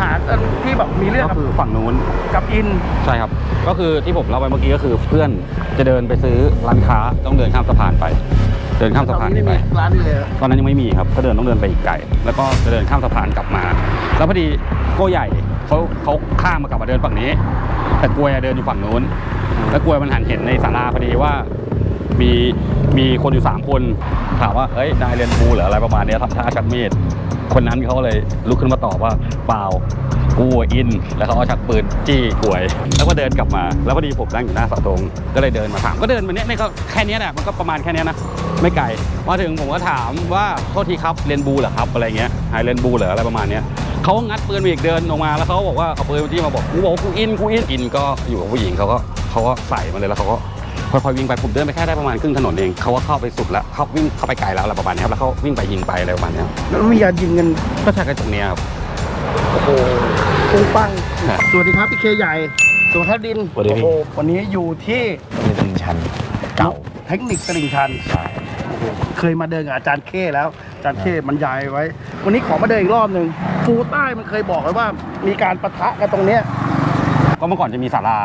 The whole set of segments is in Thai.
หาอันที่แบบมีเรื่องก็กับคือฝั่งนู้นกับอิน ใช่ครับ ก็คือที่ผมเล่าไปเมื่อกี้ก็คือเพื่อนจะเดินไปซื้อร้านค้าต้องเดินข้ามสะพานไป เดินข้ามสะพานตอนนี้ไปไม่มีร้านนี้เลยเหรอตอนนั้นยังไม่มีครับก็เดินต้องเดินไปอีกไกลแล้วก็จะเดินข้ามสะพานกลับมา แล้วพอดีโก้ใหญ่เขาเขาข้ามมากลับมาเดินฝั่งนี้ แต่กลวยอะเดินอยู่ฝั่งนู้น แล้วกลวยมันหันเห็นในศาลาพอดีว่ามีมีคนอยู่สามคนถามว่าเอ้ยนายเรียนบูเหรืออะไรประมาณเนี้ยทำท่าชักมีด คนนั้นเขาเลยลุกขึ้นมาตอบว่าเปล่ากูอิน แล้วเขาเอาชักปืนจี้กลวย แล้วก็เดินกลับมา แล้วพอดีผมนั่งอยู่หน้าเสาธงก็เลยเดินมาถามก็เดินมาเนี้ยนี่ก็แค่นี้แหละมันก็ประมาณแค่นี้นะไม่ไกลมาถึงผมก็ถามว่าโทษทีครับเรียนบูเหรอครับอะไรเงี้ยหายเรียนบูเหรออะไรประมาณเนี้ยเขาก็งัดปืนมาอีกเดินออกมาแล้วเขาบอกว่าเอาปืนที่มาบอกกูบอกกูอินกูอินอินก็อยู่กับผู้หญิงเขาก็เขาก็ใส่มาเลยแล้วเขาก็ ค่อยๆวิ่งไปผมเดินไปแค่ได้ประมาณครึ่งถนนเองเขาก็เข้าไปสุดแล้วเขาวิ่งเข้าไปไกลแล้วอะไรประมาณเนี้ยครับแล้วเขาวิ่งไปยิงไปอะไรประมาณเนี้ยแล้วมีการยิงกันก็ใช่กันตรงเนี้ยครับโอ้โหปุ้งปังครับสวัสดีครับพี่เคใหญ่สวัสดีครับดินสวัสดีพี่โอ้โหวันนี้อยู่ที่นี่เป็นชันเก่าเทคนิคตลิ่งชันใช่โอ้โหเคยมาเดินกับอาจารย์เคแล้วอาจารย์เคบรรยายไว้ วันนี้ขอมาเดินอีกรอบหนึ่งฟูใต้มันเคยบอกไว้ว่า มีการปะทะกันตรงเนี้ยก็เมื่อก่อนจะมีศาลา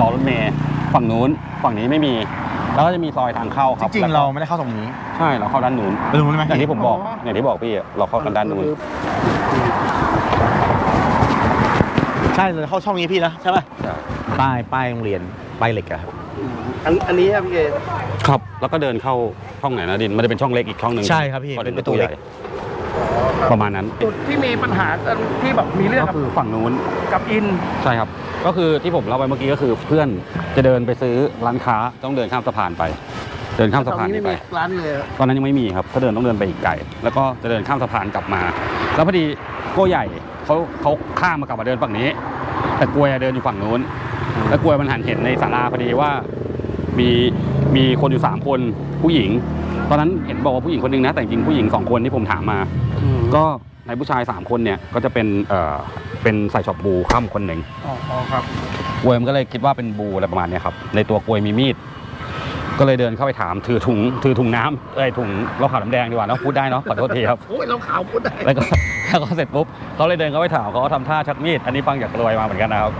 รอรถเมย์ ฝั่งนู้นฝั่งนี้ไม่มี แล้วก็จะมีซอยทางเข้าคจรับริงแล้วก็ๆเราไม่ได้เข้าตรงนี้ใช่เราเข้าด้านนู้น ไปตรงนู้นได้ไหมอย่างที่ผมบอกอย่างที่บอกพี่อะเราเข้ากันด้านนู้นใช่เลยเข้าช่องนี้พี่นะใช่ไหมใช่ป้ายป้ายโรงเรียนป้ายเหล็กอะครับอันอันนี้ครับพี่เคครับ แล้วก็เดินเข้าช่องไหนนะดิน มันจะเป็นช่องเล็กอีกช่องหนึ่งใช่ครับพี่ก่อนเป็ถึนงปประระตูตูเหใหล็กญ่ ประมาณนั้น จุดที่มีปัญหาอันที่แบบมีเรื่องก็กับคือฝั่งนู้นกับอิน ใช่ครับ ก็คือที่ผมเล่าไปเมื่อกี้ก็คือเพื่อนจะเดินไปซื้อร้านค้าต้องเดินข้ามสะพานไป เดินข้ามสะพานตอนนี้ไม่ไปมีร้านเลยเหรอตอนนั้นยังไม่มีครับก็เดินต้องเดินไปอีกไกล แล้วก็จะเดินข้ามสะพานกลับมา แล้วพอดีโก้ใหญ่เขาเขาข้ามมากลับมาเดินฝั่งนี้ แต่กลวยอะเดินอยู่ฝั่งนู้น แล้วกลวยมันหันเห็นในศาลาพอดีว่า มีมีคนอยู่สามคนผู้หญิง ตอนนั้นเห็นบอกว่าผู้หญิงคนหนึงนะ แต่จริงๆผู้หญิงสองคนที่ผมถามมา ก็ในผู้ชายสามคนเนี่ยก็จะเป็นเอ่อเป็นใส่ช็อปบูข้ามคนหนึ่งอ๋ออ๋อครับกลวยมันก็เลยคิดว่าเป็นบูอะไรประมาณเนี้ยครับในตัวกลวยมีมีดก็เลยเดินเข้าไปถามถือถุงถือถุงน้ำเอ้ยถุงเราขาวน้ำแดงดีกว่าเนอะพูดได้เนาะขอโทษทีครับโอ้ยเราข่าวพูดได้แล้วก็แล้วก็เสร็จปุ๊บเขาเลยเดินเข้าไปถามเขาก็ทำท่าชักมีดอันนี้ฟังจากรวยมาเหมือนกันนะครับ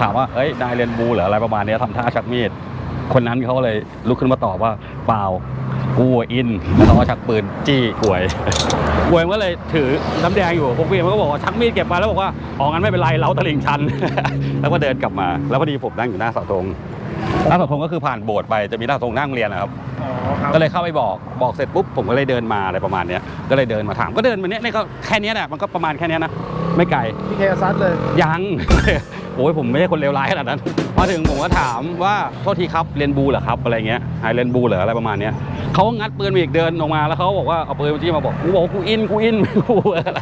ถามว่าเอ้ยนายเรียนบูเหรืออะไรประมาณเนี้ยทำท่าชักมีดคนนั้นเขาเลยลุกขึ้นมาตอบว่าเปล่า กูอินแล้วเขาก็ชักปืนจี้กวยกวยมันก็เลยถือน้ำแดงอยู่พวกพี่มันก็บอกว่าชักมีดเก็บมาแล้วบอกว่าอ๋องั้นไม่เป็นไรเราตลิ่งชัน แล้วก็เดินกลับมา แล้วพอดีผมนั่งอยู่หน้าเสาธงหน้าเสาธงก็คือผ่านโบสถ์ไปจะมีหน้าเสาธงหนั่งเรียนนะครับ ก็เลยเข้าไปบอกบอกเสร็จปุ๊บผมก็เลยเดินมาอะไรประมาณเนี้ยก็เลยเดินมาถามก็เดินมาเนี้ยนี่ก็แค่เนี้ยแหละมันก็ประมาณแค่เนี้ยนะไม่ไกลพี่เคซัดเลยยังโอ้ยผมไม่ใช่คนเลวร้ายขนาดนั้นมาถึงผมก็ถามว่าโทษทีครับเรียนบูเหรอครับอะไรเงี้ยหายเรียนบูเหรออะไรประมาณเนี้ยเขาก็งัดปืนมาอีกเดินออกมาแล้วเขาบอกว่าเอาปืนที่มาบอกกูบอกว่ากูอินกูอินกูอะไร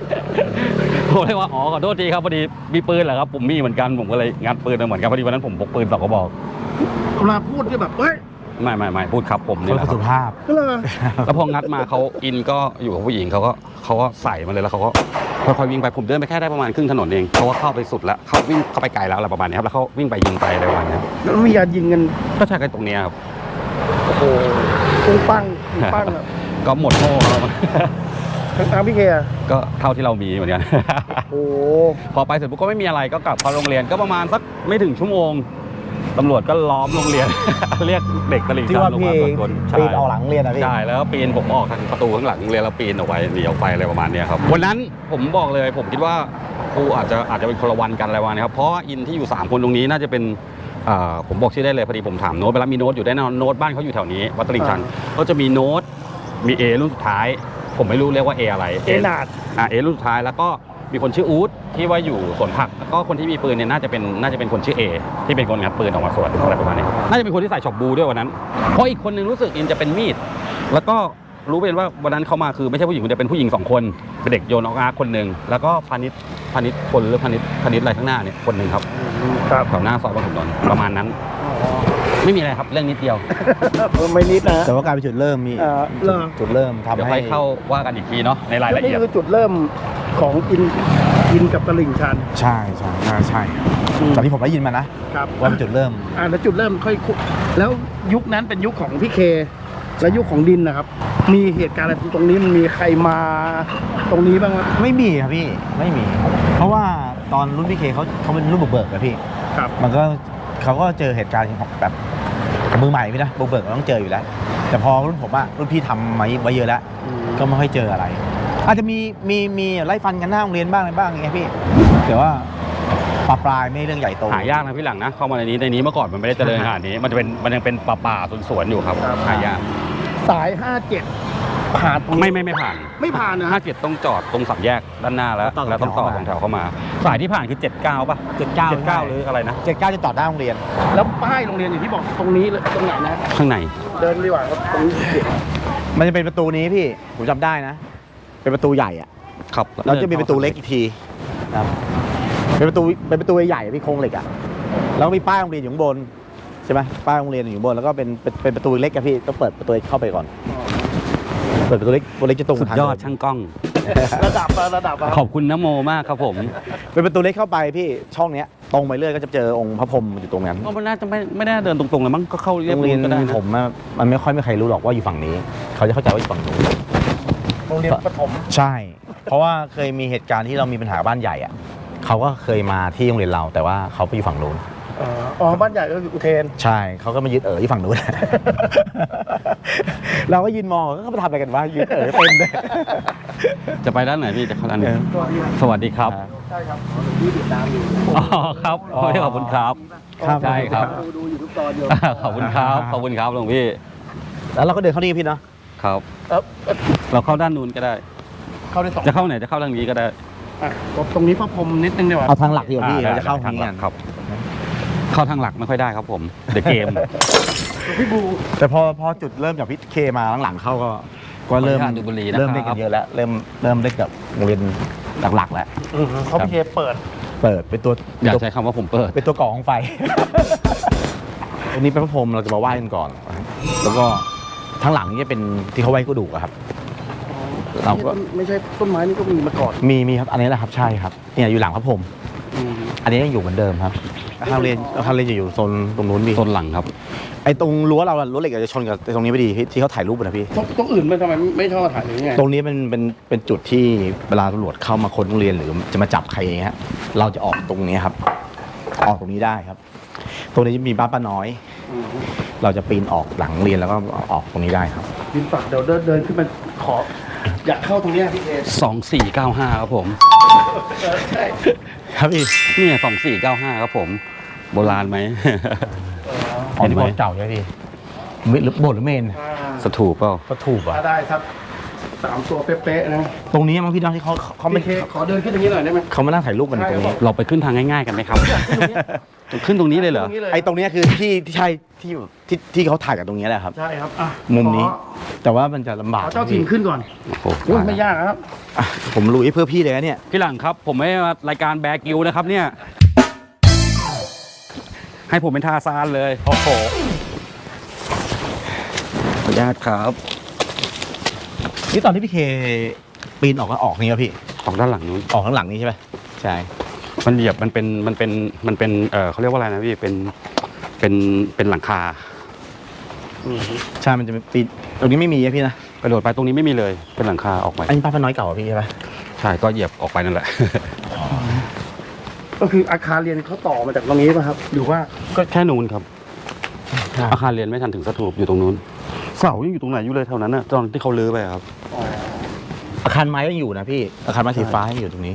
ผมเลยว่าอ๋อขอโทษทีครับพอดีมีปืนเหรอครับผมมีเหมือนกันผมก็เลยงัดปืนมาเหมือนกันพอดีวันนั้นผมพกปืนสองกระบอกเวลาพูดที่แบบเฮ้ย ไม่ไม่ไม่พูดครับผมคนี่นแหละคสุรับภาพ ก็เลยแล้วพองัดมาเขาอินก็อยู่กับผู้หญิงเขาก็เขาก็ใส่มาเลยแล้วเขาก็ค่อยๆวิ่งไปผมเดินไปแค่ได้ประมาณครึ่งถนนเองเขาก็เข้าไปสุดแล้วเขาวิ่งเข้าไปไกลแล้วอะไรประมาณนี้ครับแล้วเขาวิ่งไปยิงไปอะไรประมาณนี้ครับแล้วมีการยิงกันก็ใช่กันตรงเนี้ยครับโอ้โหปุ้งปังปุ้งปังอะก็หมดโม่แล้วทางพี่เคอะก็เท่าที่เรามีเหมือนกัน โอ้โหพอไปเสร็จปุ๊บก็ไม่มีอะไรก็กลับเข้าโรงเรียนก็ประมาณสักไม่ถึงชั่วโมง ตำรวจก็ล้อมโรงเรียน เรียกเด็กตลิ่งที่ชันว่าลงพี่มาตรวจค้นใช่ปีนออกหลังเรียนนะพี่ ใช่แล้วก็ปีนผมออกทางประตูข้างหลังโรงเรียนแล้วปีนออกไปหนีออกไปอะไรประมาณเนี้ยครับวันนั้นผมบอกเลยผมคิดว่าครูอาจจะอาจจะเป็นคนละวันกันอะไรประมาณนี้ครับเพราะว่าอินที่อยู่3คนตรงนี้น่าจะเป็นเอ่อผมบอกชื่อได้เลยพอดีผมถามโน้ตไปแล้วมีโน้ตอยู่ได้แน่นอนโน้ตบ้านเขาอยู่แถวนี้วัดตลิ่งชันเขาจะมีโน้ตมีเอรุ่นสุดท้าย ผมไม่รู้เรียกว่าเออะไรเอนาด อ่าเอรุ่นสุดท้ายแล้วก็ มีคนชื่ออู๊ดที่ว่าอยู่สวนผักแล้วก็คนที่มีปืนเนี่ยน่าจะเป็นน่าจะเป็นคนชื่อเอที่เป็นคนงัดปืนออกมาสวนอะไรประมาณนี้น่าจะเป็นคนที่ใส่ช็อปบูด้วยวันนั้นเพราะอีกคนนึงรู้สึกอินจะเป็นมีด แล้วก็รู้เป็นว่าวันนั้นเขามาคือไม่ใช่ผู้หญิงคนเดียวเป็นผู้หญิงสองคนเป็นเด็กโยนออกอาร์คนหนึ่งแล้วก็พาณิชย์พาณิชย์คนหรือพาณิชย์พาณิชย์อะไรข้างหน้าเนี่ยคนหนึ่งครับครับแถวหน้าซอยบางขุนนนท์ประมาณนั้น ไม่มีอะไรครับเรื่องนิดเดียวไม่นิดนะแต่ว่าการเป็นจุดเริ่มมีอ่าเริ่มจุดเริ่มทำเดี๋ยวให้ค่อยเข้าว่ากันอีกทีเนาะในรายละเอียดนี่คือจุดเริ่ม ของอินอินกับตลิ่งชัน ใช่ใช่น่าใช่ตอนที่ผมได้ยินมานะครับว่าเป็นจุดเริ่ม อ่าแล้วจุดเริ่มค่อยคุแล้วยุคนั้นเป็นยุคของพี่เค และยุคของดินนะครับ มีเหตุการณ์อะไรตรงนี้มันมีใครมาตรงนี้บ้างไหมไม่มีครับพี่ไม่มี เพราะว่าตอนรุ่นพี่เคเขาเขาเป็นรุ่นบุกเบิกนะพี่ ครับ มันก็เขาก็เจอเหตุการณ์ของแบบมือใหม่พี่นะบุกเบิกมันต้องเจออยู่แล้ว แต่พอรุ่นผมอะรุ่นพี่ทำมาไว้เยอะแล้ว ก็ไม่ค่อยเจออะไร อาจจะมีมีมีไล่ฟันกันหน้าโรงเรียนบ้างอะไรบ้างอย่างเงี้ยพี่แต่ว่าปลาปลายไม่เรื่องใหญ่โต หายากนะพี่หลังนะเข้ามาในนี้ในนี้เมื่อก่อนมันไม่ได้เจริญขนาดนี้มันจะเป็นมันยังเป็นป่าป่าๆสวนๆอยู่ครับครับหายากสาย 57 ผ่านตรงนี้ไม่ไม่ไม่ผ่านไม่ผ่านนะห้าเจ็ดต้องจอดตรงสามแยกด้านหน้าแล้วต่อแล้วต้องต่อแถวเข้ามาตรงแถวเข้ามา สายที่ผ่านคือ 79ป่ะเจ็ดเก้า79หรืออะไรนะเจ็ดเก้าจะต่อหน้าโรงเรียน แล้วป้ายโรงเรียนอย่างที่บอกตรงนี้เลยตรงไหนนะ ข้างใน เดินดีกว่าครับตรงนี้มันจะเป็นประตูนี้พี่ผมจำได้นะ เป็นประตูใหญ่อะครับแล้วจะมีประตูเล็กอีกทีนะครับเป็นประตูเป็นประตูใหญ่ๆพี่โครงเหล็กอะแล้วก็มีป้ายโรงเรียนอยู่ข้างบนใช่ไหมป้ายโรงเรียนอยู่ข้างบนแล้วก็เป็นเป็นเป็นประตูเล็กอะพี่ต้องเปิดประตูเล็กเข้าไปก่อน เปิดประตูเล็กประตูเล็กจะตรงสุดทางยอดเนช่างกล้อง ระดับอะระดับอะขอบคุณนโมมากครับผม เป็นประตูเล็กเข้าไปพี่ช่องเนี้ยตรงไปเรื่อยก็จะเจอองค์พระพรหมอยู่ตรงนั้นก็มันน่าจะไม่ไม่ได้เดินตรงๆเลยมั้งก็เข้าเรียบโรงเรียนก็ได้นะผมอะมันไม่ค่อยมีใครรู้หรอกว่าอยู่ฝั่งนี้ เขาจะเข้าใจว่าอยู่ฝั่งนู้นโรงเรียนประถม ใช่ เพราะว่าเคยมีเหตุการณ์ที่เรามีปัญหาบ้านใหญ่อะเขาก็เคยมาที่โรงเรียนเรา แต่ว่าเขาไปอยู่ฝั่งนู้นอ๋ออ๋อบ้านใหญ่ก็คืออุเทน ใช่เขาก็มายึดเอ๋อที่ฝั่งนู้น เราก็ยืนมองก็มาทำอะไรกันวะยืนเอ๋อเต็มเลย จะไปด้านไหนพี่จะเข้าด้านไหนเออสวัสดีครับสวัสดีครับ ใช่ครับหลวงพี่ติดตามอยู่อ๋อครับโอ้ยขอบคุณครับครับใช่ครับดูดูอยู่ทุกตอนอยู่ขอบคุณครับขอบคุณครับหลวงพี่ แล้วเราก็เดินเข้านี่พี่เนาะ ครับ เออเอ่อเราเข้าด้านนู้นก็ได้ เข้าได้สองจะเข้าไหนจะเข้าทางนี้ก็ได้อะตรงนี้พระพรหมนิดนึงดีกว่าเอาทางหลักดีกว่าพี่อ่เราจะเข้าได้ทางนี้กันครับ เข้าทางหลักไม่ค่อยได้ครับผม เดอะเกม พี่บูแต่พอพอจุดเริ่มจากพี่เคมาหลังๆเข้าก็ก็เริ่มขออนุญาตดูบุหรี่นะครับ เริ่มเล่นกันเยอะแล้วเริ่มเริ่มเล่นกับโรงเรียนหลักๆแล้วเขาพี่เคเปิด เปิดเป็นตัวอย่าตัว ใช้คำว่าผมเปิด เป็นตัวก่อของไฟ ตรงนี้เป็นพระพรหมเราจะมาไหว้กันก่อนนะครับแล้วก็ ทั้งหลังนี่จะเป็นที่เขาไหว้กระดูกอะครับ เราก็ไม่ใช่ต้นไม้นี่ก็มีมาก่อนมีมีครับอันนี้แหละครับใช่ครับเนี่ยอยู่หลังพระพรหมอันนี้ยังอยู่เหมือนเดิมครับอาคารเรียนอาคารเรียนจะอยู่โซนตรงนู้นพี่ต้นหลังครับ ไอ้ตรงรั้วเราอะรั้วเหล็กอาจจะชนกับตรงนี้พอดีที่ที่เขาถ่ายรูปอะนะพี่ ตรงตรงอื่นมันทำไมไม่ชอบมาถ่ายอย่างเงี้ยตรงนี้เป็นเป็นเป็นจุดที่เวลาตำรวจเข้ามาค้นโรงเรียนหรือจะมาจับใครอย่างเงี้ยเราจะออกตรงนี้ครับ ออกตรงนี้ได้ครับ ตรงนี้จะมีบ้านป้าน้อย อืม เราจะปีนออกหลังเรียนแล้วก็ออกตรงนี้ได้ครับดินฝักเดี๋ยวเดินเดินขึ้นมาขอ อยากเข้าตรงเนี้ยพี่เค2495ครับผม เออใช่ครับพี่เนี่ย2495ครับผม โบราณไหมอ๋อเห็นที่ไหมโบสถ์เก่าใช่ไหมพี่เมหรือโบสถ์หรือเมนอ่าสถูปเปล่าก็ถูกอะถ้าได้ครับ สามตัวเป๊ะๆนะตรงนี้มั้งพี่น้องที่เขาเขาเขาไม่ไม่เคขอเดินขึ้นตรงนี้หน่อยได้ไหม เขามานั่งถ่ายรูปกันตรงนี้เราไปขึ้นทางง่ายๆกันไหมครับ ขึ้นตรงนี้เลยเหรอ ตรงนี้เลยไอ้ตรงเนี้ยคือที่ที่ใช่ที่ที่ที่เขาถ่ายกันตรงนี้แหละครับ ใช่ครับอะมุมนี้ขอแต่ว่ามันจะลำบากขอเจ้าถิ่นขึ้นก่อนโอ้โหอุ้ยไม่ยากนะครับ อะผมลุยเพื่อพี่เลยนะเนี่ย พี่หลังครับ ผมไม่ได้มารายการแบกิวนะครับเนี่ย ให้ผมเป็นทาซานเลย โอ้โห ขออนุญาตครับ นี่ตอนที่พี่เคปีนออกก็ออกนี่ครับพี่ ออกด้านหลังนู้นออกข้างหลังนี่ใช่ไหมใช่ มันเหยียบมันเป็นมันเป็นมันเป็นเออเขาเรียกว่าอะไรนะพี่เป็นเป็นเป็นหลังคาใช่ มันจะมีปีนตรงนี้ไม่มีอะพี่นะไปโหลดไปตรงนี้ไม่มีเลยเป็นหลังคาออกไปอันนี้ป้าพน้อยเก่าอะพี่ใช่ไหมใช่ก็เหยียบออกไปนั่นแหละ ก็คืออาคารเรียนเขาต่อมาจากตรงนี้ป่ะครับ หรือว่าก็แค่นู้นครับ อาคารเรียนไม่ทันถึงสถูปอยู่ตรงนู้นเสายังอยู่ตรงไหนอยู่เลยแถวนั้นน่ะตอนที่เขาลื้อไปอะครับ อ๋ออาคารไม้ยังอยู่นะพี่ อาคารไม้สีฟ้ายังอยู่ตรงนี้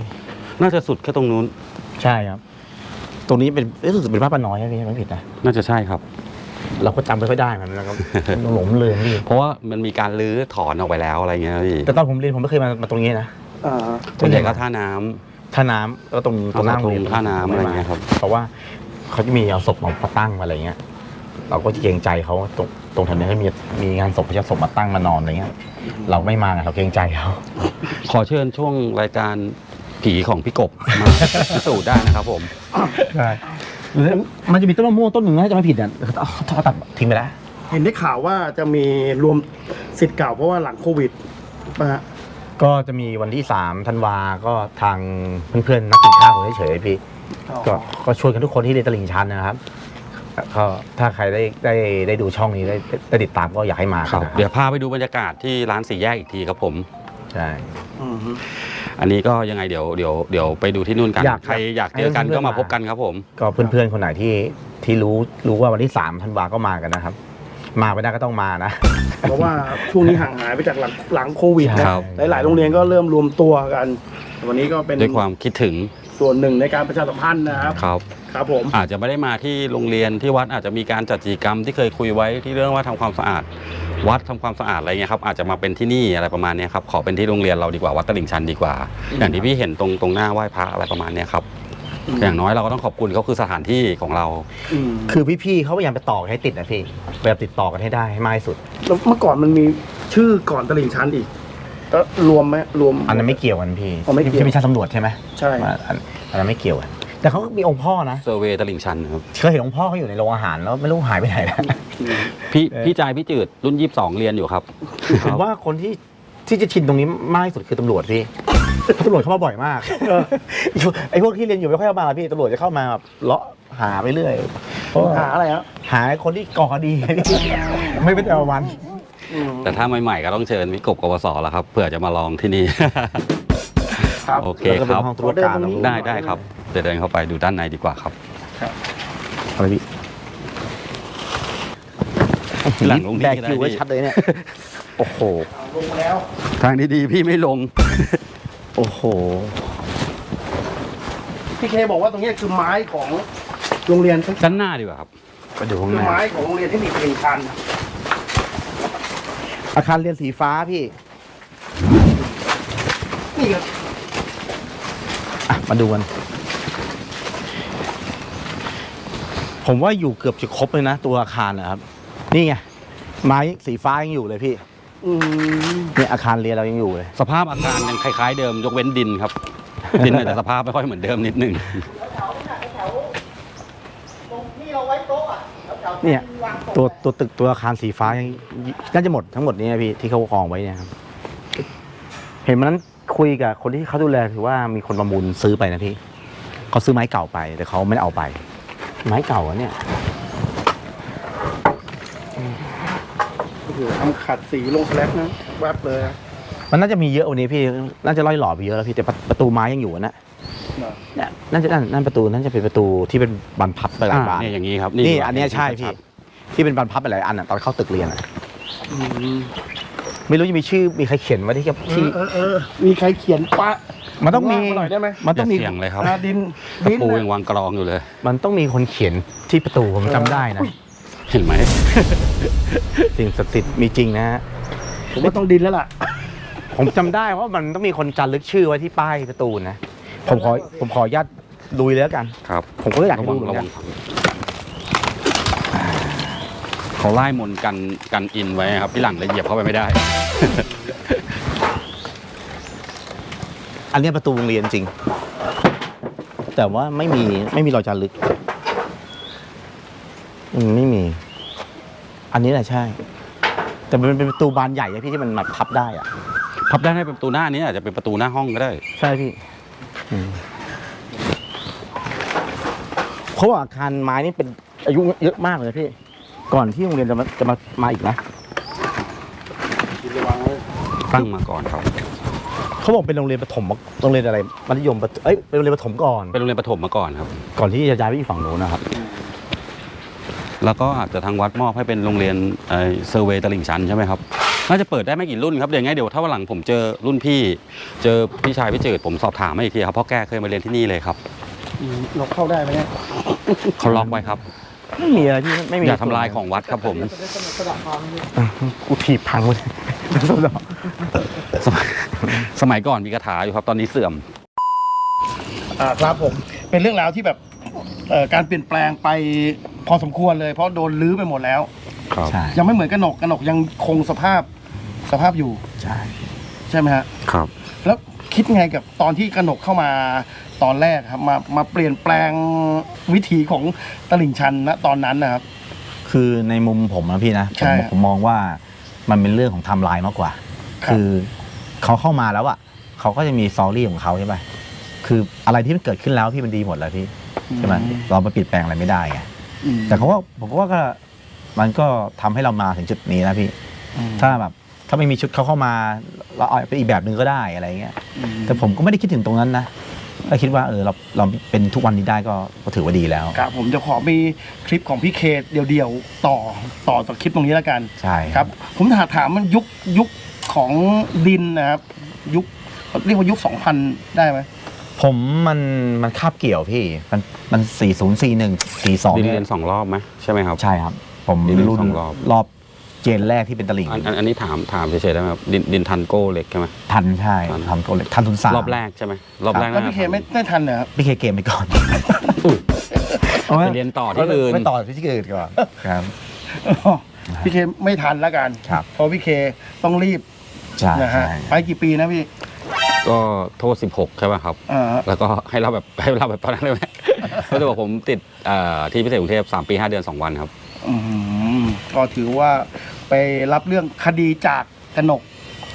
น่าจะสุดแค่ตรงนู้น ใช่ครับ ตรงนี้เป็นรู้สึกเป็นป้าป้าน้อยใช่ไหมพี่ไม่ผิดนะ น่าจะใช่ครับ เราก็จำไม่ค่อยได้มันแล้วก็หลงลืมพี่ เพราะว่ามันมีการลื้อถอนออกไปแล้วอะไรเงี้ยพี่แต่ตอนผมเรียนผมไม่เคยมามาตรงนี้นะ อ่าส่วนใหญ่ก็ท่าน้ำ ท่าน้ำแล้วตรงตรงหน้าโรงเรียนท่าน้ำอะไรเงี้ยครับ เพราะว่าเขาจะมีเอาศพมาตั้งมาอะไรเงี้ย เราก็จะเกรงใจเขาตรงตรงแถวนี้ให้มีมีงานศพเขาจะเอาศพมาตั้งมานอนอะไรเงี้ย เราไม่มาไงเราเกรงใจเขาขอเชิญช่วงรายการผีของพี่กบมาพิสูจน์ได้นะครับผมใช่มันจะมีต้นมะม่วงต้นหนึ่งนะจะไม่ผิดเนี่ยเอาเขาตัดทิ้งไปแล้วเห็นได้ข่าวว่าจะมีรวมสิทธิ์เก่าเพราะว่าหลังโควิดป่ะฮะก็จะมีวันที่3ธันวา ก็ทางเพื่อนๆนักกินข้าวคนเฉยๆพี่ก็ก็ชวนกันทุกคนที่เรียนตลิ่งชันนะครับ ก็ถ้าใครได้ได้ได้ดูช่องนี้ได้ได้ติดตามก็อยากให้มาครับกันนะเดี๋ยวพาไปดูบรรยากาศที่ร้านสี่แยกอีกทีครับผม ใช่ อืมฮึอันนี้ก็ยังไงเดี๋ยวเดี๋ยวเดี๋ยวไปดูที่นู่นกัน อยากใครอยากเจอกันให้เพื่อนๆก็มามา พบกันครับผม ก็เพื่อนๆคนไหนที่ที่รู้รู้ว่าวันที่3ธันวาก็มากันนะครับ มาไม่ได้ก็ต้องมานะ เพราะว่าช่วงนี้ห่างหายไปจากหลังหลังโควิดใช่นะครับ หลาย ๆ โรงเรียนก็เริ่มรวมตัวกัน วันนี้ก็เป็นด้วยความคิดถึงส่วนหนึ่งในการประชาสัมพันธ์นะครับ ครับ ครับผมอาจจะไม่ได้มาที่โรงเรียนที่วัดอาจจะมีการจัดกิจกรรมที่เคยคุยไว้ที่เรื่องว่าทำความสะอาด วัดทำความสะอาดอะไรเงี้ยครับอาจจะมาเป็นที่นี่อะไรประมาณเนี้ยครับขอเป็นที่โรงเรียนเราดีกว่าวัดตลิ่งชันดีกว่า อย่างที่พี่เห็นตรงตรงหน้าไหว้พระอะไรประมาณเนี้ยครับอืมอย่างน้อยเราก็ต้องขอบคุณเขาคือสถานที่ของเราอืมคือพี่ๆเขาพยายามไปต่อกันให้ติดนะพี่พยายามติดต่อกันให้ได้ให้มากที่สุด แล้วเมื่อก่อนมันมีชื่อก่อนตลิ่งชันอีกแล้วรวมไหมรวม อันนั้นไม่เกี่ยวกันพี่อ๋อไม่เกี่ยวที่มีชาติตำรวจใช่ไหมใช่อันอันอันนั้นไม่เกี่ยวกัน แต่เขาก็มีองค์พ่อนะเซอร์เวย์ตลิ่งชันนะครับเคยเห็นองค์พ่อเขาอยู่ในโรงอาหารแล้วไม่รู้หายไปไหนแล้วอืมพี่เอ่อพี่จายพี่จืดรุ่นยี่สิบสองเรียนอยู่ครับผมว่าคนที่ที่จะชินตรงนี้มากที่สุดคือตำรวจพี่เพราะตำรวจเข้ามาบ่อยมากไอ้พวกที่เรียนอยู่ไม่ค่อยเข้ามาหรอกพี่ตำรวจจะเข้ามาแบบเลาะหาไปเรื่อยเพราะว่าหาอะไรครับหาคนที่ก่อคดีไม่เป็นแต่ละวันอืมแต่ถ้าใหม่ๆก็ต้องเชิญวิกบกบสแล้วครับเผื่อจะมาลองที่นี่ครับโอเคแล้วก็คเป็นรับห้องตรวจการขอเดินตรงนี้ได้ได้ครับ เดี๋ยวเดินเข้าไปดูด้านในดีกว่าครับอะไรพี่หลังลงที่แบกก็ได้คิวไว้พี่ชัดเลยเนี่ย โอ้โห ลงมาแล้ว ทางดีๆ พี่ไม่ลง โอ้โห พี่เคบอกว่าตรงนี้คือไม้ของโรงเรียนคือด้านหน้าดีกว่าครับไปดูข้างในไม้ของโรงเรียนที่มีตลิ่งชันอาคารเรียนสีฟ้าพี่ นี่ครับอะมาดูกัน ผมว่าอยู่เกือบจะครบเลยนะ ตัวอาคารนะครับ นี่ไงไม้สีฟ้ายังอยู่เลยพี่อืมเนี่ยอาคารเรียนเรายังอยู่เลย สภาพอาการยังคล้ายๆเดิมยกเว้นดินครับ ดินอาจจะสภาพไม่ค่อยเหมือนเดิมนิดนึงเนี่ยตัวตัวตึกตัวอาคารสีฟ้ายังน่าจะหมดทั้งหมดนี้นะพี่ที่เขากองไว้เนี่ยครับเห็นมันนั้นคุยกับคนที่เขาดูแลถือว่ามีคนประมูลซื้อไปนะพี่เขาซื้อไม้เก่าไปแต่เขาไม่ได้เอาไป ไม้เก่าอะเนี่ยโอ้โหทำขัดสีลงแฟลกนะแวบเลยอะมันน่าจะมีเยอะกวันนี้พี่ น่าจะล่อยหล่อไปเยอะแล้วพี่แต่ประประตูไม้ยังอยู่อะนะเนี่ยน่าจะนั่นนั่นประตูนั่นจะเป็นประตูที่เป็นบานพับไปหลายบานเนี่ยอย่างนี้ครับนี่อันเนี้ยใช่พี่ที่เป็นบานพับไปหลายอันอะตอนเข้าตึกเรียนอะอืมไม่รู้จะมีชื่อมีใครเขียนไว้ที่เอที่อเออเออมีใครเขียนปะ มันต้องมีว่าาหน่อยได้ไหมมันต้องมีอย่าเสี่ยงเลยครับ อ่าดินตะดินปูนะยังวางกรองอยู่เลย มันต้องมีคนเขียนที่ประตูผมจำได้นะ เห็นไหม สิ่งศักดิ์สิทธิ์มีจริงนะฮะ ผมว่าต้องดินแล้วล่ะ ผมจำได้ว่ามันต้องมีคนจารึกชื่อไว้ที่ป้ายประตูนะ ผมขอผมขออนุญาตลุยเลยแล้วกัน ครับผมก็อยากให้ระวัดูงเหมือระนวักังนเขาไล่มนต์กันกันอินไว้ครับพี่หลังเลยเหยียบเข้าไปไม่ได้ อันเนี้ยประตูโรงเรียนจริง แต่ว่าไม่มีไม่มีรอยจารึกอืมไม่มี อันนี้แหละใช่ แต่มันเป็นประตูบานใหญ่อะพี่ที่มันแบบพับได้อะพับได้ให้เป็นประตูหน้านี้อาจจะเป็นประตูหน้าห้องก็ได้ ใช่พี่อืมเพราะว่าอาคารไม้นี่เป็นอายุเยอะมากเลยพี่ ก่อนที่โรงเรียนจะมาจะมามาอีกนะดินระวังเลยตั้งมาก่อนครับ เขาบอกเป็นโรงเรียนประถมโรงเรียนอะไรมัธยมปฐเอ้ยเป็นโรงเรียนประถมก่อน เป็นโรงเรียนประถมมาก่อนครับ ก่อนที่จะย้ายไปอีกฝั่งโน้นนะครับ แล้วก็อาจจะทางวัดมอบให้เป็นโรงเรียนเซอร์เวย์ตลิ่งชันใช่ไหมครับ น่าจะเปิดได้ไม่กี่รุ่นครับเดี๋ยวไงเดี๋ยวถ้าวันหลังผมเจอรุ่นพี่ เจอพี่ชายพี่จืดผมสอบถามให้อีกทีครับเพราะแกเคยมาเรียนที่นี่เลยครับอืมเราเข้าได้ไหมเนี่ยเขาล็อกไว้ครับไม่มีอะไรที่ไม่มีอย่าทำลายของวัดครับผมกูถีบพังหมด สมัยสมัยก่อนมีคาถาอยู่ครับตอนนี้เสื่อม อ่าครับผมเป็นเรื่องราวที่แบบเอ่อการเปลี่ยนแปลงไปพอสมควรเลย เพราะโดนลื้อไปหมดแล้ว ครับใช่ยังไม่เหมือนกระหนกกระหนกยังคงสภาพสภาพอยู่ใช่ใช่ไหมฮะครับ แล้วคิดไงกับตอนที่กระหนกเข้ามาตอนแรกครับมามาเปลี่ยนแปลงวิถีของตลิ่งชันนะตอนนั้นนะครับ คือในมุมผมนะพี่นะใช่ผมผมมองว่า มันเป็นเรื่องของไทม์ไลน์มากกว่าครับคือเขาเข้ามาแล้วอะเขาก็จะมีซอรี่ของเขาใช่ไหมคืออะไรที่มันเกิดขึ้นแล้วพี่มันดีหมดแล้วพี่ใช่ไหมเราไปเปลี่ยนแปลงอะไรไม่ได้ไงอืมแต่เขาก็ผมก็ว่าก็มันก็ทำให้เรามาถึงจุดนี้นะพี่อืมถ้าแบบถ้าไม่มีชุดเขาเข้ามาเราเอาเป็นอีกแบบหนึ่งก็ได้อะไรเงี้ยแต่ผมก็ไม่ได้คิดถึงตรงนั้นนะ ก็คิดว่าเออเราเราเป็นทุกวันนี้ได้ก็ก็ถือว่าดีแล้ว ครับผมจะขอมีคลิปของพี่เคเดี่ยวๆ ต่อต่อจากคลิปตรงนี้แล้วกันใช่ครับ ผมถามถามมันยุคยุคของดินนะครับ ยุคเรียกว่ายุค 2000 ได้ไหมผมมันมันคาบเกี่ยวพี่ มันมันสี่ศูนย์สี่หนึ่งสี่สองดินเรียนสองรอบไหมใช่ไหมครับ ใช่ครับ ผมดินเรียนรุ่นสองรอบ รอบเจนแรกที่เป็นตลิ่งอันอันอันนี้ถามถามเฉยๆได้ไหมครับดินดินทันโก้เหล็กใช่ไหม ทันใช่ทัน ทำตัวเล็กทันทุนสามรอบแรกใช่ไหมรอบแรกแล้วพี่เคไม่ไม่ทันเหรอครับพี่เคเกมไปก่อนอุ้ยเอาไหมไปเรียนต่อที่อื่นไปต่อที่อื่นก่อนครับ อ๋อพี่เคไม่ทันแล้วกันครับ เพราะพี่เคต้องรีบใช่นะฮะใช่ไปกี่ปีนะพี่ก็โทษ 16 ใช่ป่ะครับ อ่าแล้วก็ให้เราแบบให้เราแบบตอนนั้นเลยไหมก็จะบอกผมติดเอ่อที่พิเศษกรุงเทพ3ปี 5 เดือน 2 วันครับ อืมก็ถือว่า ไปรับเรื่องคดีจากกนก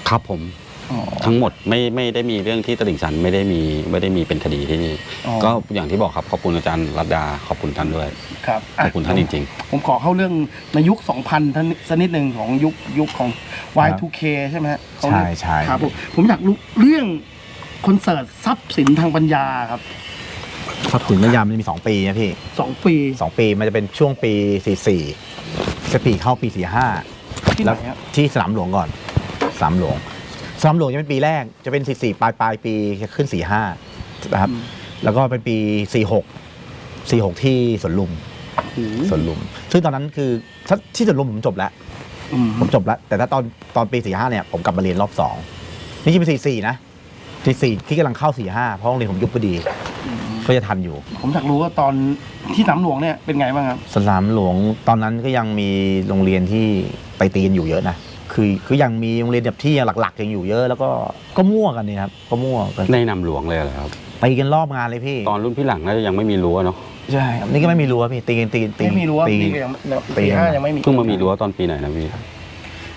ครับผมอ๋อ ทั้งหมดไม่ไม่ได้มีเรื่องที่ตลิ่งชันไม่ได้มีไม่ได้มีเป็นคดีที่นี่ อ๋อ ก็อย่างที่บอกครับขอบคุณอาจารย์รัตดาขอบคุณท่านด้วยครับขอบคุณท่านจริง ผมขอเข้าเรื่องในยุค 2000ท่านสักนิดหนึ่งของยุคยุคของ Y2K ใช่ไหมฮะเขาเรียกใช่ใช่ ครับผมผมอยากรู้เรื่องคอนเสิร์ตทรัพย์สินทางปัญญาครับทรัพย์สินปัญญามันจะมีสองปีนะพี่สองปีสองปีมันจะเป็นช่วงปีสี่สี่จะปีเข้าปีสี่ห้า ที่ไหนครับ ที่สนามหลวงก่อนสนามหลวงสนามหลวงจะเป็นปีแรกจะเป็นสี่สี่ปลายปลายปีจะขึ้นสี่ห้านะครับ อืม แล้วก็เป็นปีสี่หกสี่หกที่สวนลุมโอ้โหสวนลุม ซึ่งตอนนั้นคือถ้าที่สวนลุมผมจบแล้ว อืมผมจบแล้ว แต่ถ้าตอนตอนปีสี่ห้าเนี่ยผมกลับมาเรียนรอบสองนี่จะเป็นสี่สี่นะสี่สี่ที่กำลังเข้าสี่ห้าเพราะโรงเรียนผมยุบพอดี ก็จะทันอยู่ ผมอยากรู้ว่าตอนที่สนามหลวงเนี่ยเป็นไงบ้างครับสนามหลวงตอนนั้นก็ยังมีโรงเรียนที่ไปตีกันอยู่เยอะนะคือคือยังมีโรงเรียนแบบที่หลักๆยังอยู่เยอะ แล้วก็ก็มั่วกันนี่ครับก็มั่วกันๆในนำหลวงเลยเหรอครับตีกันรอบงานเลยพี่ ตอนรุ่นพี่หลังน่าจะยังไม่มีรั้วเนาะใช่ครับนี่ก็ไม่มีรั้วพี่ตีกันตีกันตีไม่มีรั้วตีปีก็ยังตีปีห้ายังไม่มีเพิ่งมามีรั้วตอนปีไหนนะพี่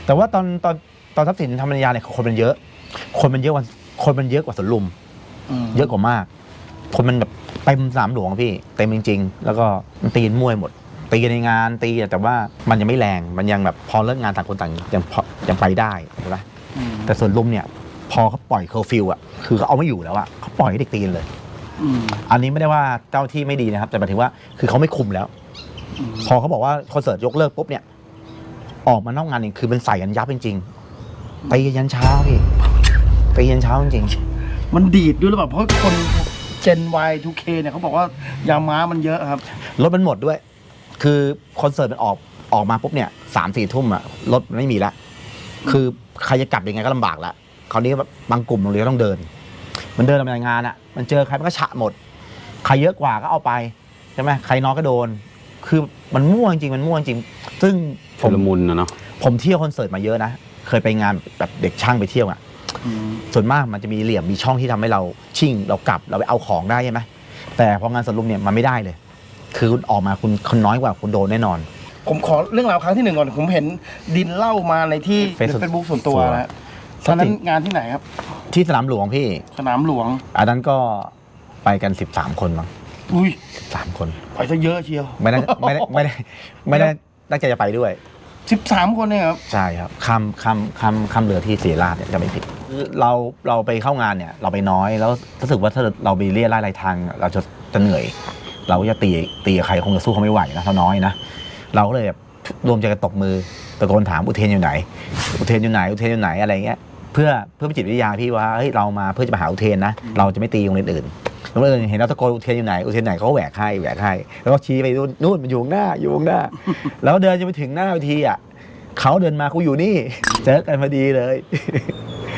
แต่ว่าตอนตอนตอนทรัพย์สินธรรมนิยาเนี่ยคนมันเยอะ คนมันเยอะกว่าคนมันเยอะกว่าสวนลุมมเยอะกว่ามาก คนมันแบบเต็มสนามหลวงพี่เต็มจริง ๆ แล้วก็มันตีกันมั่วหมด ตีกันในงานตีแต่ว่ามันยังไม่แรงมันยังแบบพอเลิกงานต่างคนต่างยังพอยังไปได้ใช่ปะอืมแต่ส่วนลุมเนี่ย พอเขาปล่อยเคอร์ฟิวอะคือเขาเอาไม่อยู่แล้วอะเขาปล่อยให้เด็กตีกันเลยอืมอันนี้ไม่ได้ว่าเจ้าที่ไม่ดีนะครับ แต่หมายถึงว่าคือเขาไม่คุมแล้วอืมพอเขาบอกว่าคอนเสิร์ตยกเลิกปุ๊บเนี่ย ออกมานอกงานนี่คือมันใส่กันยับจริงๆตีกันยันเช้าพี่ตีกันยันเช้าจริงๆมันดีดด้วยหรือเปล่าเพราะคน Gen Y2K เนี่ยเขาบอกว่ายาม้ามันเยอะครับ รถมันหมดด้วย คือคอนเสิร์ตมันออกออกมาปุ๊บเนี่ยสามสี่ทุ่มอะรถมันไม่มีละ คือใครจะกลับยังไงก็ลำบากละคราวนี้แบบบางกลุ่มโรงเรียนก็ต้องเดิน มันเดินมางานอะมันเจอใครมันก็ฉะหมด ใครเยอะกว่าก็เอาไปใช่ไหมใครน้อยก็โดน คือมันมั่วจริงๆมันมั่วจริง ซึ่งผชุมลมุนนะเนาะผมเที่ยวคอนเสิร์ตมาเยอะนะ เคยไปงานแบบเด็กช่างไปเที่ยวอะอืม ส่วนมากมันจะมีเหลี่ยมมีช่องที่ทำให้เราชิ่งเรากลับเราไปเอาของได้ใช่ไหมแต่พองานสรุปเนี่ยมันไม่ได้เลย คือคุณออกมาคุณคนน้อยกว่าคุณโดนแน่นอน ผมขอเรื่องราวครั้งที่หนึ่งก่อนผมเห็นดินเล่ามาในที่เฟซเฟซบุ๊กส่วนตัวส่วนนะฮะตอนนั้นงานที่ไหนครับ ที่สนามหลวงพี่ สนามหลวง อันนั้นก็ไปกัน13คนมั้งอุ้ยสามคนไปซะเยอะเชียวไม่ได้ไม่ได้ไม่ได้ไม่ได้ตั้งใจจะไปด้วยสิบสามคนเนี่ยครับ ใช่ครับข้ามข้ามข้ามข้ามเรือที่ศรีราชเนี่ยจะไม่ผิด เราเราไปเข้างานเนี่ย เราไปน้อยแล้วรู้สึกว่าถ้าเราไปเรียรายรายทาง เราจะจะเหนื่อย เราก็จะตีตีกับใครคงจะสู้เขาไม่ไหวนะเขาน้อยนะเราก็เลยแบบรวมใจกันตบมือตะโกนถามอุเทนอยู่ไหน อุเทนอยู่ไหนอุเทนอยู่ไหนอะไรเงี้ยเพื่อเพื่อป็นจิตวิทยาพี่ว่าเฮ้ยเรามาเพื่อจะมาหาอุเทนนะเราจะไม่ตีโรงเรียนอื่นโรงเรียนอื่นเห็นเราตะโกนอุเทนอยู่ไหนอุเทนไหนเขาแหวกให้แหวกให้แล้วก็ชี้ไปนู่นนู่นมันอยู่หน้าอยู่หน้า แล้วเดินจะไปถึงหน้าเวทีอะเขาเดินมากูอยู่นี่ เจอกันพอดีเลย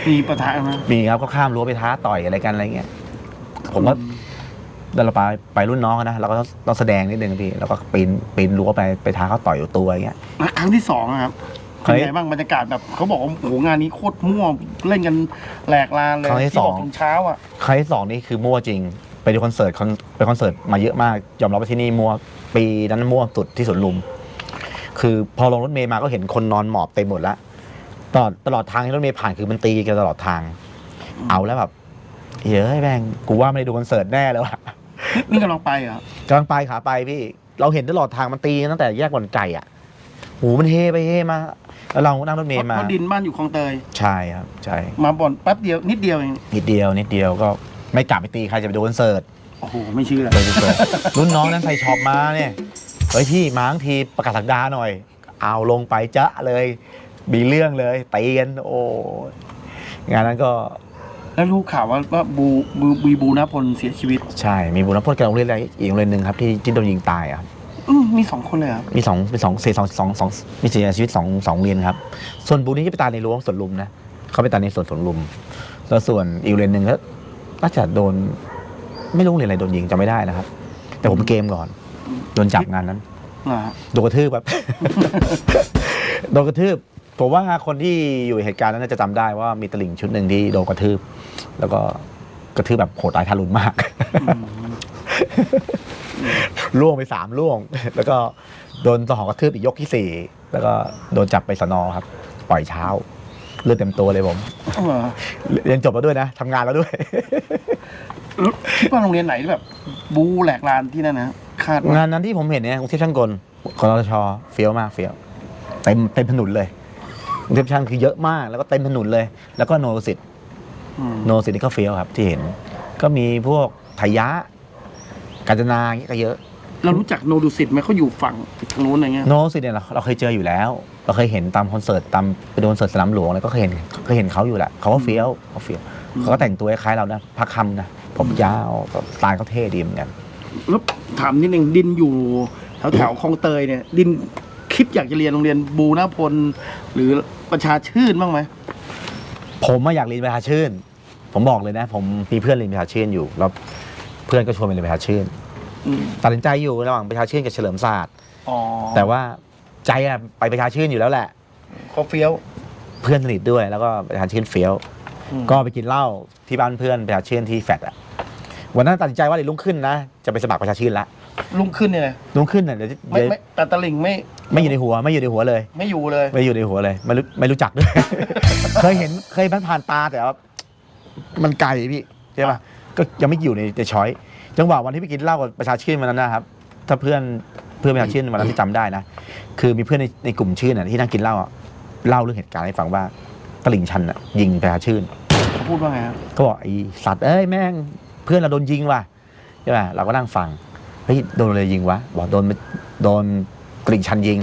มีประธานนะมีครับก็ข้ามรั้วไปท้าต่อยอะไรกันอะไรเงี้ยผมก็เดินเราไปไปรุ่นน้องอะนะเราก็ต้องต้องแสดงนิดนึงพี่แล้วก็ปีนปีนรั้วไปไปท้าเขาต่อยอยู่ตัวอย่างเงี้ยแล้วครั้งที่สองอะครับครั้เป็นงที่ไงบ้างบรรยากาศแบบเขาบอกว่าโอ้โหงานนี้โคตรมั่วเล่นกันแหลกลานเลยครั้งที่สองบอกถึงเช้าอะครั้งที่สองนี่คือมั่วจริง ไปดูคอนเสิร์ตคอนไปคอนเสิร์ตมาเยอะมาก ยอมรับว่าที่นี่มั่วปีนั้นมั่วสุดที่สวนลุม คือพอลงรถเมย์มาก็เห็นคนนอนหมอบเต็มหมดแล้ว ตลอดตลอดทางที่รถเมย์ผ่านคือมันตีกันตลอดทาง เอาแล้วแบบเฮ้ยแม่งกูว่าไม่ได้ดูคอนเสิร์ตแน่แล้วอะนี่กำลังไปเหรอะกำลังไปขาไปพี่ เราเห็นตลอดทางมันตีกันตั้งแต่แยกวันไก่อะโอ้โหมันเฮไปเฮมาแล้วเรานั่งรถเมเพล์ราะมาเพราะดินบ้านอยู่คลองเตยใช่ครับใช่มาบ่อนแป๊บเดียวนิดเดียวเองนิดเดียวนิดเดียวก็ไม่กลับไปตีใครจะไปดูคอนเสิร์ตโอ้โหไม่เชื่อเลยคอนเสิร์ตรุ่นน้องนั้นใส่ช็อปมาเนี่ยเฮ้ยพี่มาทั้งทีประกาศสักดาหน่อย เอาลงไปจะเลย มีเรื่องเลยตีกันโอ้งานนั้นก็แล้วรู้ข่าวว่าว่าบูบูบีบูนะพลเสียชีวิต ใช่มีบุญพจน์กับโรงเรียนอะไรอีกโรงเรียนหนึ่งครับที่ที่โดนยิงตายอะครับอืมมีสองคนเลยเหรอครับมีสองมีสองเสียสองสองสองมีเสียชีวิตสองสองโรงเรียนครับ ส่วนบุญนี่ไปตายในรั้วสวนลุมนะเขาไปตายในสวนสวนลุม แล้วส่วนอีกโรงเรียนหนึ่งก็น่าจะโดน ไม่รู้โรงเรียนอะไรโดนยิงจำไม่ได้นะครับ แต่ผมเกมก่อนโดนจับงานนั้นเหรอฮะโดนกระทืบแบบโดนกระทืบ ผมว่าคนที่อยู่เหตุการณ์นั้นน่าจะจำได้ว่ามีตลิ่งชุดหนึ่งที่โดนกระทืบ แล้วก็กระทืบแบบโหดร้ายทารุณมากอืมล่วงไปสามล่วง แล้วก็โดนสหอกระทืบอีกยกที่สี่แล้วก็โดนจับไปสนอครับ ปล่อยเช้า เลือดเต็มตัวเลยผมเหรอเรียนจบแล้วด้วยนะทำงานแล้วด้วยแล้วคิดว่าโรงเรียนไหนที่แบบ บูแหลกลานที่นั่นนะคาดว่างานนั้นที่ผมเห็นเนี่ยกรุงเทพช่างกลกรชเฟี้ยวมากเฟี้ยวเต็มเต็มถนนเลย กรุงเทพช่างคือเยอะมากแล้วก็เต็มถนนเลย แล้วก็โนสิตอืมโนสิตนี่ก็เฟี้ยวครับที่เห็น ก็มีพวกไทยะกาญจนาอย่างเงี้ยก็เยอะ เรารู้จักโนดูสิตไหมเขาอยู่ฝั่งทางนู้นอะไรเงี้ยโนสิตเนี่ยเราเราเคยเจออยู่แล้ว เราเคยเห็นตามคอนเสิร์ตตามไปดูคอนเสิร์ตสนามหลวงอะไรก็เคยเห็นเคยเห็นเขาอยู่แหละเขาก็เฟี้ยวเขาเฟี้ยวเขาก็แต่งตัวคล้ายๆเรานะพักคำนะผมยาวสไตล์เขาเท่ดีเหมือนกันแล้วถามนิดนึงดินอยู่แถวแถวๆคลองเตยเนี่ยดิน คิดอยากจะเรียนโรงเรียนบูนะพล หรือประชาชื่นบ้างไหมผมมาอยากเรียนประชาชื่น ผมบอกเลยนะ ผมมีเพื่อนเรียนประชาชื่นอยู่แล้วเพื่อนก็ชวนไปเรียนประชาชื่นอืมตัดสินใจอยู่ระหว่างประชาชื่นกับเฉลิมศาสตร์ อ๋อแต่ว่าใจอะไปประชาชื่นอยู่แล้วแหละ เขาเฟี้ยว เพื่อนสนิทด้วยแล้วก็ประชาชื่นเฟี้ยว อืม ก็ไปกินเหล้าที่บ้านเพื่อนประชาชื่นที่แฟดอะวันนั้นตัดสินใจว่าเดี๋ยวรุ่งขึ้นนะจะไปสมัครประชาชื่นละ ลุงขึ้นเนี่ยนะรุ่งขึ้นเนี่ยเดี๋ยวไม่เดี๋ยวไม่แต่ตะลิงไม่ไม่อยู่ในหัวไม่อยู่ในหัวเลย ไม่อยู่เลย ไม่อยู่ในหัวเลยไม่รู้ไม่รู้จักด้วย เคยเห็นเคยผ่านผ่านตาแต่ว่ามันไกลพี่ใช่ปะก็ยังไม่อยู่ในในช้อยจังหวะวันที่ไปกินเหล้ากับประชาชื่นวันนั้นนะครับ ถ้าเพื่อนเพื่อนประชาชื่นวันนั้นที่จำได้นะคือมีเพื่อนในในกลุ่มชื่นน่ะที่นั่งกินเหล้าอะเล่าเรื่องเหตุการณ์ให้ฟังว่าตลิ่งชันอะยิงประชาชื่น เขาพูดว่าไงครับ ก็บอกไอ้สัตว์เอ้ยแม่งเพื่อนเราโดนยิงว่ะใช่ป่ะเราก็นั่งฟัง เฮ้ยโดนอะไรยิงวะบอกโดนโดนกลิ่งชันยิง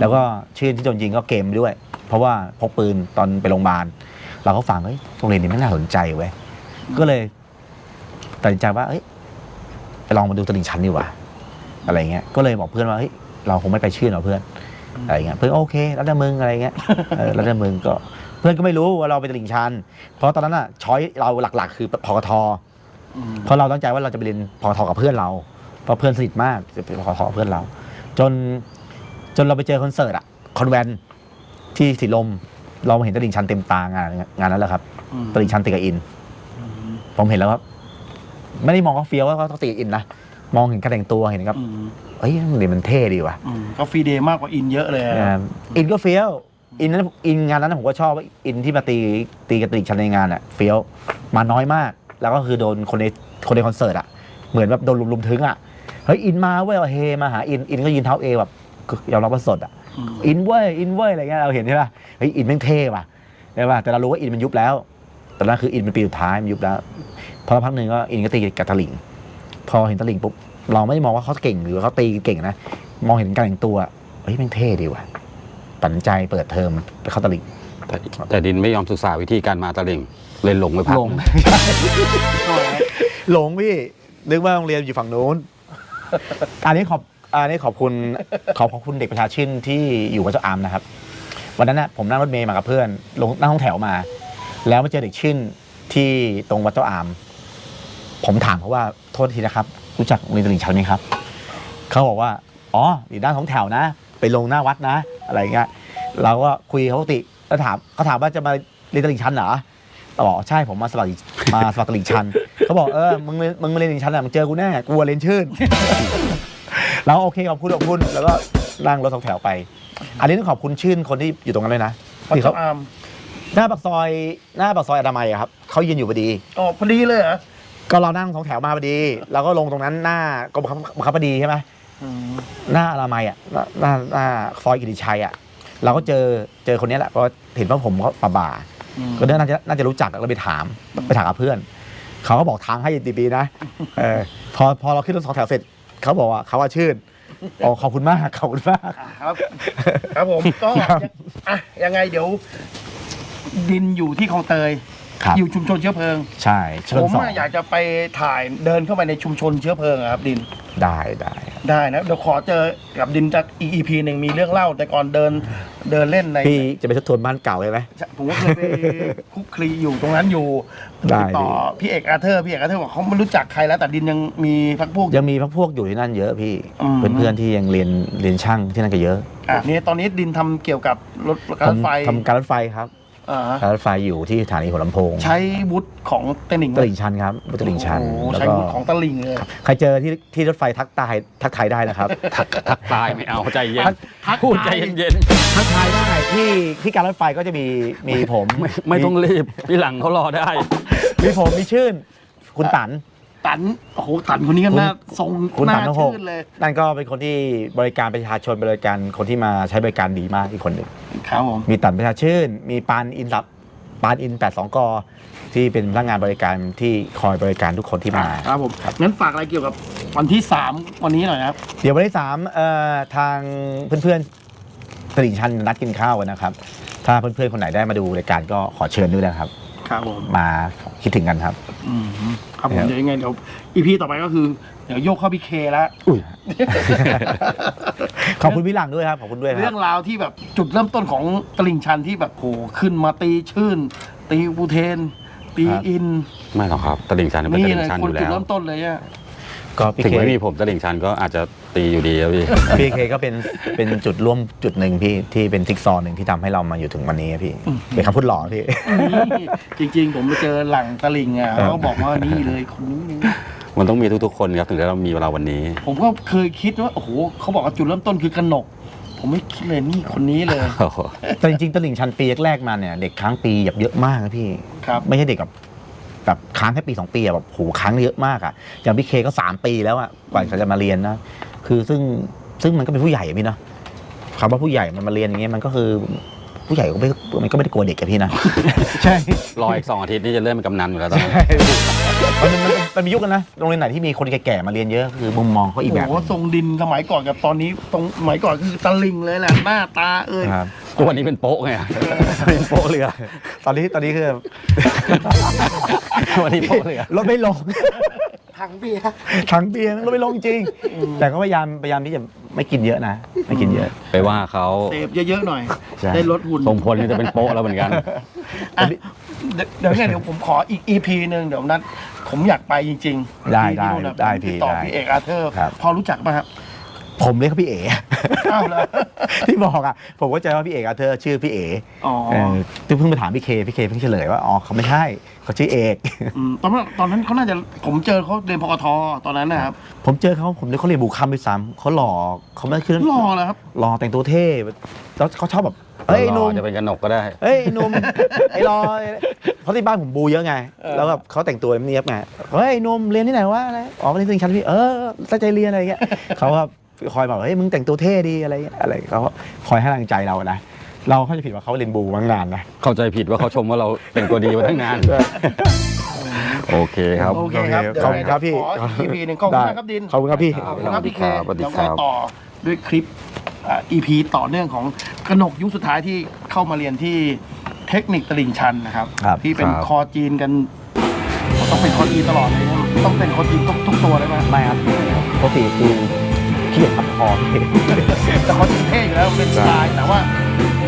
แล้วก็ชื่อที่โดนยิงก็เกมไปด้วย เพราะว่าพกปืนตอนไปโรงพยาบาลเราก็ฟังเฮ้ยโรงเรียนนี้ไม่น่าสนใจเว้ยก็เลยตัดสินใจว่าเอ้ยไปลองมาดูตลิ่งชันดีกว่าอะไรเงี้ยก็เลยบอกเพื่อนว่าเฮ้ยเราคงไม่ไปชื่อหรอกเพื่อนอะไรเงี้ยเพื่อนโอเค แล้วแต่มึงอะไรเงี้ยเออแล้วแต่มึงก็เพื่อนก็ไม่รู้ว่าเราเป็นตลิ่งชัน เพราะตอนนั้นอะช้อยเราหลักๆ คือพกทอืมเพราะเราตั้งใจว่าเราจะไปเรียนพกทกับเพื่อนเรา เพราะเพื่อนสนิทมากจะเป็นพกทกับเพื่อนเรา จนจนเราไปเจอคอนเสิร์ตอะคอนแวนที่สีลม เราเห็นตลิ่งชันเต็มตางานงานนั้นแหละครับอืมตลิ่งชันติดกับอิน ผมเห็นแล้วครับ ไม่ได้มองว่าเฟี้ยวว่าเขาต้องติดกับอินนะมองเห็นการแต่งตัวเห็นครับอืมเอ้ยเดี๋ยวมันเท่ดีว่ะอืมก็ฟรีเดย์มากกว่าอินเยอะเลยอะอ่าอินก็เฟี้ยวอินนั้นอินงานนั้นผมก็ชอบว่าอินที่มาตีตีกับตลิ่งชันในงานอะเฟี้ยวมาน้อยมาก แล้วก็คือโดนคนในคนในคอนเสิร์ตอะเหมือนแบบโดนลุมๆถึงอะ เฮ้ยอินมาเว้ยเอาเฮมาหาอินอินก็ยืนเท้าเอแบบยอมรับว่าสดอะอืมอินเว้ยอินเว้ยอะไรเงี้ยเราเห็นใช่ป่ะเฮ้ยอินแม่งเท่ป่ะใช่ป่ะแต่เรารู้ว่าอินมันยุบแล้วตอนนั้นคืออินเป็นปีสุดท้ายมันยุบแล้วพอพักหนึ่งก็อินก็ตีกับตะหลิงพอเห็นตะหลิงปุ๊บเราไม่ได้มองว่าเขาเก่งหรือว่าเขาตีเก่งนะมองเห็นการแต่งตัวเฮ้ยแม่งเท่ดีว่ะตัดสินใจเปิดเทอมไปเข้าตะหลิงแต่แต่ดินไม่ยอมศึกษาวิธีการมาตะลิงเลยหลงไปพักหลงหลงพี่นึกว่าโรงเรียนอยู่ฝั่งนู้น อันนี้ขอบอันนี้ขอบคุณขอบขอบคุณเด็กประชาชื่นที่อยู่กับเจ้าอามนะครับ วันนั้นนะผมนั่งรถเมย์มากับเพื่อน ลงนั่งห้องแถวมา แล้วมาเจอเด็กชื่นที่ตรงวัดเจ้าอาม ผมถามเขาว่าโทษทีนะครับ รู้จักโรงเรียนตลิ่งชันไหมครับ เขาบอกว่า อ๋ออยู่ด้านท้องแถวนะ ไปลงหน้าวัดนะ อะไรเงี้ย เราก็คุยเขาปกติแล้วถามเขาถามว่าจะมาเรียนตลิ่งชันเหรอ บอกใช่ผมมาสมัครมาสมัครตลิ่งชันเขาบอกเออมึงเรียนมึงมาเรียนตลิ่งชันอะมึงเจอกูแน่กูอะเรียนชื่น เราโอเคขอบคุณขอบคุณแล้วก็นั่งรถสองแถวไป อันนี้ต้องขอบคุณชื่นคนที่อยู่ตรงนั้นเลยนะวัดที่เขาเจ้าอามหน้าปากซอยหน้าปากซอยอนามัยอะครับเขายืนอยู่พอดี อ๋อพอดีเลยเหรอก็เรานั่งสองแถวมาพอดีเราก็ลงตรงนั้นหน้ากรมบังคับบังคับพอดีใช่ไหมอืมหน้าอนามัยอะหน้าหน้าหน้าซอยกิติชัยอะเราก็เจอเจอคนนี้แหละเพราะเห็นว่าผมเขาป่าบ่าอืม ก็น่าจะน่าจะรู้จักแล้วไปถามไปถามกับเพื่อนเขาก็บอกทางให้ดีปีนะเออพอพอเราขึ้นรถสองแถวเสร็จเขาบอกว่าเขาว่าชื่นอ๋อขอบคุณมากขอบคุณมากอะครับ ครับผมก็ครับอะยังไงเดี๋ยวดินอยู่ที่คลองเตย ครับ อยู่ชุมชนเชื้อเพลิง ใช่เชิผญมสองอะอยากจะไปถ่ายเดินเข้าไปในชุมชนเชื้อเพลิงอะครับดิน ได้ได้ได้นะเดี๋ยวขอเจอกับดินจากอีก EP หนึ่งมีเรื่องเล่า แต่ก่อนเดินเดินเล่นในพี่จะไปทบทวนบ้านเก่าเลยไหม ผมก็เคยไปคุกคลีอยู่ตรงนั้นอยู่ได้ติดต่อพี่เอกอาเธอร์พี่เอกอาเธอร์บอกเขาไม่รู้จักใครแล้วแต่ดินยังมีพักพวก ยังมีพักพวกอยู่ที่นั่นเยอะพี่อืม เพื่อนๆที่ยังเรียนเรียนช่างที่นั่นก็เยอะอะนี่ตอนนี้ดินทำเกี่ยวกับรถการรถไฟทำทำการรถไฟครับ อ่าฮะการรถไฟอยู่ที่สถานีหัวลำโพงใช้วุฒิของตลิ่งตลิ่งชันครับตลิ่งชันโอ้โหแล้วใช้ก็วุฒิของตลิ่งเลยใครเจอที่ที่รถไฟทักทายทักทายได้นะครับ ทักทักตายไม่เอาใจเย็นทักทักพูดทายใจเย็นทักทายได้ที่ที่การรถไฟก็จะมีมีผมๆไม่ไม่ต้องรีบพี่หลังเขารอได้ มีผมมีชื่น คุณตัน ตันโอ้โหตันคนนี้ก็คุณน่าทรงคุณน่าตันทั้งหกชื่นเลยนั่นก็เป็นคนที่บริการประชาชนบริการคนที่มาใช้บริการดีมากอีกคนหนึ่งครับผมมีตันประชาชื่น มีปานอินสับปานอิน 82กที่เป็นพนักงานบริการที่คอยบริการทุกคนที่มา ครับผมงั้นฝากอะไรเกี่ยวกับวันที่สามวันนี้หน่อยนะครับ เดี๋ยววันที่สามเอ่อทางเพื่อนๆตลิ่งชันนัดกินข้าวกันนะครับ ถ้าเพื่อนๆคนไหนได้มาดูรายการก็ขอเชิญด้วยนะครับ ครับผม มาคิดถึงกันครับ อืมครับผมครับเดี๋ยวยังไงเดี๋ยวอีพีต่อไปก็คือ เดี๋ยวโยกเข้าพีเคแล้วขอบคุณพี่หลังด้วยครับ ขอบคุณด้วยคเรื่รัอบ งราวที่แบบจุดเริ่มต้นของตลิ่งชันที่แบบโหขึ้นมาตีชื่น ตีบูเทน ตีครับ อิน ไม่หรอกครับตลิ่งชันเป็นตนี่ลิ่เลงยชันคอนยู่จุดแล้ว เริ่มต้นเลยอะ ก็พี่ถึงเคไม่มีผมตลิ่งชันก็อาจจะตีอยู่ดีครับพี่ พี่เคก็เป็นเป็นจุดร่วมจุดหนึ่งพี่ที่เป็นทิกซอว์หนึ่งที่ทำให้เรามาอยู่ถึงวันนี้พี่เป็นคำพูดหล่อพี่นี่จริง ๆ ผมไปเจอหลังตลิ่งอะครับเขาบอกว่านี่เลยคนนี้เลยมันต้องมีทุกๆคนครับถึงจะเรามีเวลาวันนี้ ผมก็เคยคิดว่าโอ้โหเขาบอกว่าจุดเริ่มต้นคือกนก ผมไม่คิดเลยนี่คนนี้เลยโอ้โหแต่จริงๆตลิ่งชันปีแรกๆมาเนี่ยเด็กค้างปีแบบเยอะมากนะพี่ ครับ ไม่ใช่เด็กแบบ แบบค้างแค่ปีสองปีอะแบบโหค้างเยอะมากอะอย่างพี่เคก็สามปีแล้วอะกว่าเขาจะมาเรียนนะคือซึ่งซึ่งมันก็เป็นผู้ใหญ่อะพี่เนาะคำว่าผู้ใหญ่มันมาเรียนอย่างเงี้ยมันก็คือผู้ใหญ่ก็ไม่มันก็ไม่ได้กลัวเด็กอะพี่นะ ใช่ รออีกสองอาทิตย์นี่จะเริ่มเป็นกำนันอยู่แล้วตอนนี้มันมันมันมันมียุคกันนะโรงเรียนไหนที่มีคนแก่ๆมาเรียนเยอะคือมุมมองเขาอีกแบบโอ้โหทรงดินสมัยก่อนกับตอนนี้ตรงสมัยก่อนก็คือตะลิงเลยแหละหน้าตาเอ้ยครับ ทุกวันนี้เป็นโป๊ะไงเป็นโป๊ะเรือ ตอนนี้ตอนนี้คือ วันนี้โป๊ะเรือรถไม่ลงถังเบียร์ถังเบียร์รถไม่ลงจริง แต่ก็พยายามพยายามที่จะไม่กินเยอะนะ ไม่กินเยอะ ไปว่าเขาเสพเยอะๆหน่อยใช่ได้ลดหุ่นทรงพลนี่จะเป็นโป๊ะแล้วเหมือนกันอะเดี๋ยวเดี๋ยวเนี่ยเดี๋ยวผมขออีก EP หนึ่งเดี๋ยวนัดผมอยากไปจริงๆได้ที่นู่นนะได้ผมพี่ติดต่อได้พี่เอกอาเธอร์ครับพอรู้จักป่ะครับ ผมเรียกเขาพี่เอ๋อ้าวเหรอที่บอกอะผมก็ใจว่าพี่เอกอาเธอร์ชื่อพี่เอ๋อ๋อเออเพิ่งไปถามพี่เคพี่เคเพิ่งเฉลยว่าอ๋อเขาไม่ใช่เขาชื่อเอก มตอนนั้นตอนนั้นเขาน่าจะผมเจอเขาเรียนพกทตอนนั้นนะครับผมเจอเขาผมนึกเขาเรียนบุคคำด้วยซ้ำเขาหล่อเขาไม่ขึ้นรอแล้วครับหล่อแต่งตัวเท่แล้วเขาชอบแบบเฮ้ยไอ้หนุ่ม จะเป็นกระหนกก็ได้เฮ้ยไอ้หนุ่ม ไอ้รอเพราะที่บ้านผมบูเยอะไงเออแล้วแบบเขาแต่งตัวเนียบไงเฮ้ยไอ้หนุ่มเรียนที่ไหนวะอะไรอ๋อมาเรียนที่ชั้นพี่เออตั้งใจเรียนอะไรเงี้ยเขาก็ คอยบอกเฮ้ยมึงแต่งตัวเท่ดีอะไรเงี้ยอะไรเขาก็คอยให้กำลังใจเรานะเราเข้าใจผิดว่าเขาเรียนบูมางนานนะเข้าใจผิดว่าเขาชมว่าเราเป็นตัวดีมาตั้งนาน โอเคครับ โอเคครับขอบคุณครับพี่ขออีก EP หนึ่งขอบคุณมากครับดินขอบคุณครับพี่ขอบคุณครับพี่เคสวัสดีเดี๋ยวครัเราบต่อด้วยคลิปอ่า EP ต่อเนื่องของกนกยุคสุดท้ายที่เข้ามาเรียนที่เทคนิคตลิ่งชันนะครับครับที่เป็นครับคอจีนกัน ต้องเป็นคอจีนตลอดเลยนะต้องเป็นคอจีนทุกทุกตัวเลยไหมไม่ครับปกติคือ ขี้เกียจทำคอพี่แต่คอจีนเท่อยู่แล้วเป็นสไตล์แต่ว่า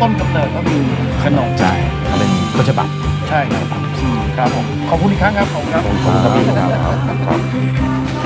ต้นกำเนิดก็คือขนมใช่เขาเป็นต้นฉบับใช่ครับอืมครับผมขอบคุณอีกครั้งครับขอบคุณครับขอบคุณครับพี่ครับ